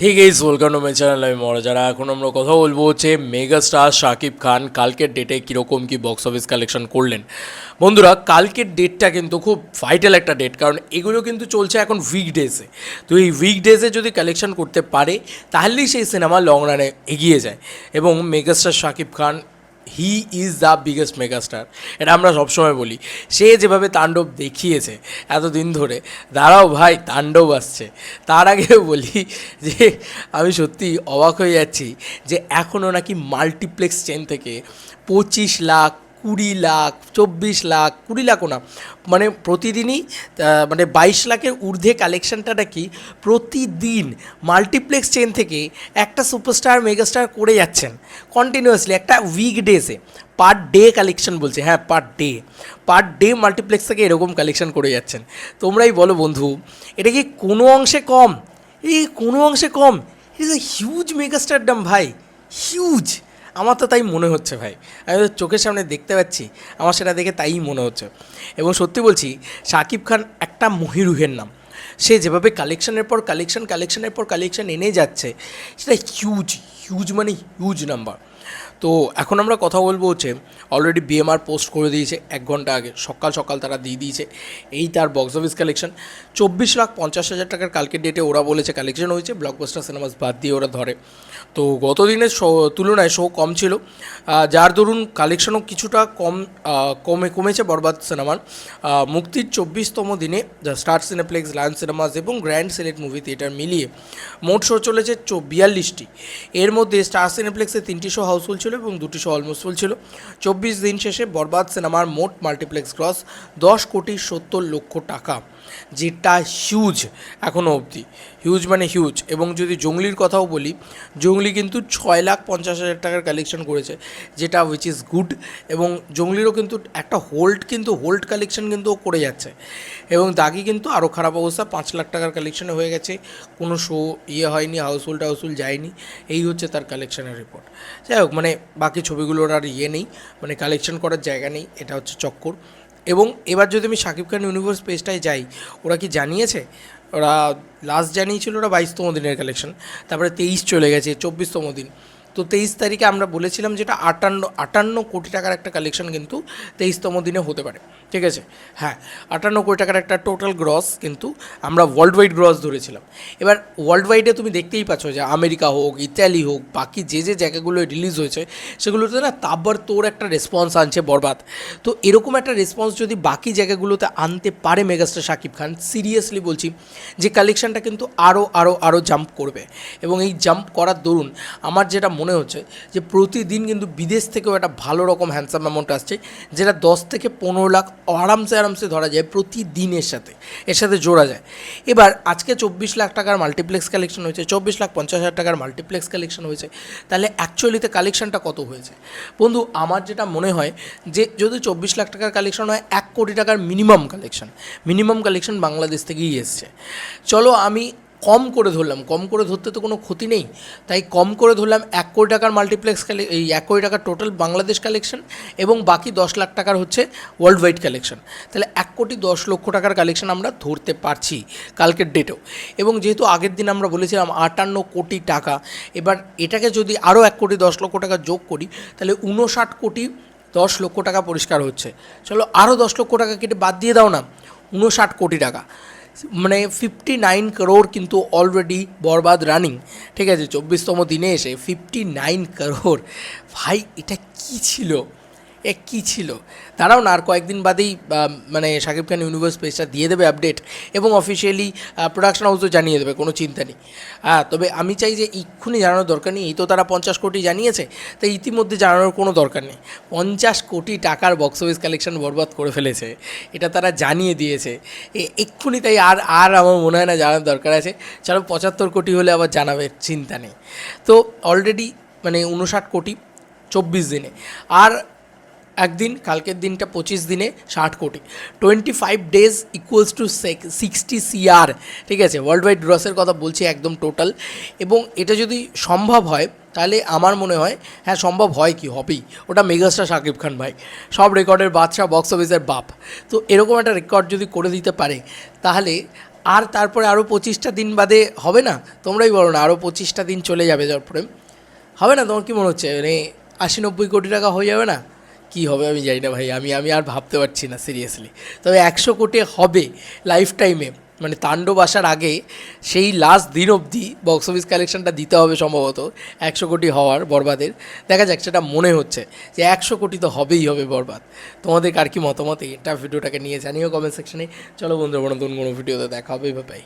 Hey guys welcome to my channel আমি মরা যারা এখন আমরা কথা বলব হচ্ছে মেগা স্টার শাকিব খান, কালকের ডেটে কীরকম কী বক্স অফিস কালেকশন করলেন। বন্ধুরা, কালকের ডেটটা কিন্তু খুব ভাইটাল একটা ডেট কারণ এগুলো কিন্তু চলছে এখন উইক উইকডেজে তো এই উইক উইকডেজে যদি কালেকশন করতে পারে, তাহলেই সেই সিনেমা লং রানে এগিয়ে যায়। এবং megastar Shakib Khan he is the biggest megastar এটা আমরা সবসময় বলি। সে যেভাবে তাণ্ডব দেখিয়েছে, এতদিন ধরে, দাঁড়াও ভাই, তাণ্ডব আসছে। তার আগে বলি যে, আমি সত্যি অবাক হয়ে যাচ্ছি যে এখনও নাকি মাল্টিপ্লেক্স চেন থেকে পঁচিশ লাখ কুড়ি লাখ, চব্বিশ লাখ, কুড়ি লাখও না। মানে প্রতিদিনই মানে বাইশ লাখের ঊর্ধ্বে কালেকশনটা নাকি প্রতিদিন মাল্টিপ্লেক্স চেন থেকে একটা সুপারস্টার মেগাস্টার করে যাচ্ছেন কন্টিনিউয়াসলি একটা উইকডেসে পার ডে কালেকশন বলছে হ্যাঁ per day per day multiplex থেকে এরকম কালেকশন করে যাচ্ছেন। তোমরাই বলো বন্ধু, এটা কি কোনো অংশে কম? এই কোনো অংশে কম? ইট ইজ এ হিউজ মেগাস্টারডাম ভাই হিউজ আমার তো তাই মনে হচ্ছে ভাই। আমি তো চোখের সামনে দেখতে পাচ্ছি, আমার সেটা দেখে তাই মনে হচ্ছে। এবং সত্যি বলছি শাকিব খান একটা মহিরুহের নাম। সে যেভাবে কালেকশনের পর কালেকশন কালেকশনের পর কালেকশন এনে যাচ্ছে, সেটা হিউজ হিউজ মানে হিউজ নাম্বার তো এখন আমরা কথা বলব হচ্ছে অলরেডি বিএমআর পোস্ট করে দিয়েছে এক ঘণ্টা আগে। সকাল সকাল তারা দিয়ে দিয়েছে এই তার বক্স অফিস কালেকশন চব্বিশ লাখ পঞ্চাশ হাজার টাকার কালকের ডেটে ওরা বলেছে কালেকশন হয়েছে ব্লকবাস্টার সিনেমাস বাদ দিয়ে ওরা ধরে। তো গত দিনের শো তুলনায় শো কম ছিল। যার দরুন কালেকশনও কিছুটা কম কমে, কমেছে বরবাদ সিনেমার মুক্তির চব্বিশতম দিনে স্টার সিনেপ্লেক্স লায়ন সিনেমাস এবং গ্র্যান্ড সিলেক্ট মুভি থিয়েটার মিলিয়ে মোট শো চলেছে বিয়াল্লিশটি এর মধ্যে স্টার সিনেপ্লেক্সে তিনটি শো হাউসফুল ছিল এবং দুটি শো অলমোস্ট ফুল ছিল। চব্বিশ দিন শেষে বরবাদ সিনেমার মোট মাল্টিপ্লেক্স ক্রস দশ কোটি সত্তর লক্ষ টাকা। যেটা হিউজ এখনও অবধি। হিউজ মানে হিউজ এবং যদি জঙ্গলির কথাও বলি, জঙ্গলি কিন্তু ছয় লাখ পঞ্চাশ হাজার টাকার কালেকশন করেছে, যেটা উইচ ইজ গুড এবং জঙ্গলিরও কিন্তু একটা হোল্ড কিন্তু হোল্ড কালেকশন কিন্তু ও করে যাচ্ছে। এবং দাগি কিন্তু আরও খারাপ অবস্থা, পাঁচ লাখ টাকার কালেকশনে হয়ে গেছে। কোনো শো ইয়ে হয়নি হাউসফুল টাউসফুল যায়নি। এই হচ্ছে তার কালেকশনের রিপোর্ট যাই হোক মানে বাকি ছবিগুলোর আর ইয়ে নেই মানে কালেকশন করার জায়গা নেই, এটা হচ্ছে চক্কর। এবং এবার যদি আমি শাকিব খান ইউনিভার্স পেজটায় যাই, ওরা কি জানিয়েছে? ওরা লাস্ট জানিয়েছিল ওরা বাইশতম দিনের কালেকশন তারপরে তেইশ চলে গেছে, চব্বিশতম দিন। তো তেইশ তারিখে আমরা বলেছিলাম যেটা আটান্ন আটান্ন কোটি টাকার একটা কালেকশন কিন্তু তেইশতম দিনে হতে পারে, ঠিক আছে? হ্যাঁ আটান্ন কোটি টাকার একটা টোটাল গ্রস কিন্তু আমরা ওয়ার্ল্ড ওয়াইড গ্রস ধরেছিলাম। এবার ওয়ার্ল্ড ওয়াইডে তুমি দেখতেই পাচ্ছ যে আমেরিকা হোক, ইতালি হোক, বাকি যে যে জায়গাগুলো রিলিজ হয়েছে, সেগুলোতে না তারপর তোর একটা রেসপন্স আনছে বরবাদ। তো এরকম একটা রেসপন্স যদি বাকি জায়গাগুলোতে আনতে পারে মেগাস্টার শাকিব খান সিরিয়াসলি বলছি যে কালেকশনটা কিন্তু আরও আরও আরও জাম্প করবে। এবং এই জাম্প করার দরুন আমার যেটা মনে হচ্ছে যে প্রতিদিন কিন্তু বিদেশ থেকেও একটা ভালো রকম হ্যান্ডসাম অ্যামাউন্ট আসছে, যেটা দশ থেকে পনেরো লাখ আরামসে আরামসে ধরা যায় প্রতিদিনের সাথে, এর সাথে জোড়া যায়। এবার আজকে চব্বিশ লাখ টাকার মাল্টিপ্লেক্স কালেকশন হয়েছে, চব্বিশ লাখ পঞ্চাশ হাজার টাকার মাল্টিপ্লেক্স কালেকশন হয়েছে, তাহলে অ্যাকচুয়ালিতে কালেকশনটা কত হয়েছে? বন্ধু, আমার যেটা মনে হয় যে যদি চব্বিশ লাখ টাকার কালেকশন হয়, এক কোটি টাকার minimum collection minimum collection Bangladesh থেকেই এসছে। চলো আমি কম করে ধরলাম, কম করে ধরতে তো কোনো ক্ষতি নেই। তাই কম করে ধরলাম এক কোটি টাকার মাল্টিপ্লেক্স এই এক কোটি টাকার টোটাল বাংলাদেশ কালেকশন এবং বাকি দশ লাখ টাকার হচ্ছে ওয়ার্ল্ড ওয়াইড কালেকশন তাহলে এক কোটি দশ লক্ষ টাকার কালেকশন আমরা ধরতে পারছি কালকের ডেটেও এবং যেহেতু আগের দিন আমরা বলেছিলাম আটান্ন কোটি টাকা, এবার এটাকে যদি আরও এক কোটি দশ লক্ষ টাকা যোগ করি, তাহলে উনষাট কোটি দশ লক্ষ টাকা পরিষ্কার হচ্ছে। চলো আরও দশ লক্ষ টাকা কেটে বাদ দিয়ে দাও না উনষাট কোটি টাকা। মানে ফিফটি নাইন করোড় কিন্তু অলরেডি বরবাদ রানিং ঠিক আছে, চব্বিশতম দিনে এসে ফিফটি নাইন করোড় ভাই, এটা কি ছিল? এ কী ছিল? দাঁড়াও না, আর কয়েকদিন বাদেই মানে শাকিব খান ইউনিভার্স পেজটা দিয়ে দেবে আপডেট এবং অফিসিয়ালি প্রোডাকশন হাউসও জানিয়ে দেবে, কোনো চিন্তা নেই। হ্যাঁ তবে আমি চাই যে এক্ষুনি জানানোর দরকার নেই, এই তো তারা পঞ্চাশ কোটি জানিয়েছে তাই ইতিমধ্যে জানানোর কোনো দরকার নেই। পঞ্চাশ কোটি টাকার বক্স অফিস কালেকশন বরবাদ করে ফেলেছে, এটা তারা জানিয়ে দিয়েছে। এক্ষুনি তাই আর আর আমার মনে হয় না জানার দরকার আছে। চলো পঁচাত্তর কোটি হলে আবার জানাবে, চিন্তা নেই। তো অলরেডি মানে উনষাট কোটি, চব্বিশ দিনে। আর একদিন, কালকের দিনটা পঁচিশ দিনে ষাট crore. Twenty five days equals to sixty CR ঠিক আছে? ওয়ার্ল্ড ওয়াইড গ্রসের কথা বলছি একদম টোটাল এবং এটা যদি সম্ভব হয়, তাহলে আমার মনে হয় হ্যাঁ সম্ভব হয় কি? হবেই। ওটা মেগাস্টার শাকিব খান ভাই। সব রেকর্ডের বাদশা বক্স অফিসের বাপ। তো এরকম একটা রেকর্ড যদি করে দিতে পারে, তাহলে আর তারপরে আরও পঁচিশটা দিন বাদে হবে না? তোমরাই বলো না আরও পঁচিশটা দিন চলে যাবে তারপরে হবে না? তোমার কি মনে হচ্ছে? মানে আশি নব্বই কোটি টাকা হয়ে যাবে না? কি হবে আমি জানি না ভাই, আমি আমি আর ভাবতে পারছি না সিরিয়াসলি তবে একশো কোটি হবে লাইফ টাইমে মানে তাণ্ডব আসার আগে সেই লাস্ট দিন অবধি বক্স অফিস কালেকশনটা দিতে হবে সম্ভবত, একশো কোটি হওয়ার বরবাদের। দেখা যাক, সেটা মনে হচ্ছে যে একশো কোটি তো হবেই হবে বরবাদ। তোমাদের কার কি মতামত? এটা ভিডিওটাকে নিয়ে জানিও কমেন্ট সেকশনে চলো বন্ধুরা, নতুন কোনো ভিডিওতে দেখা হবে বাই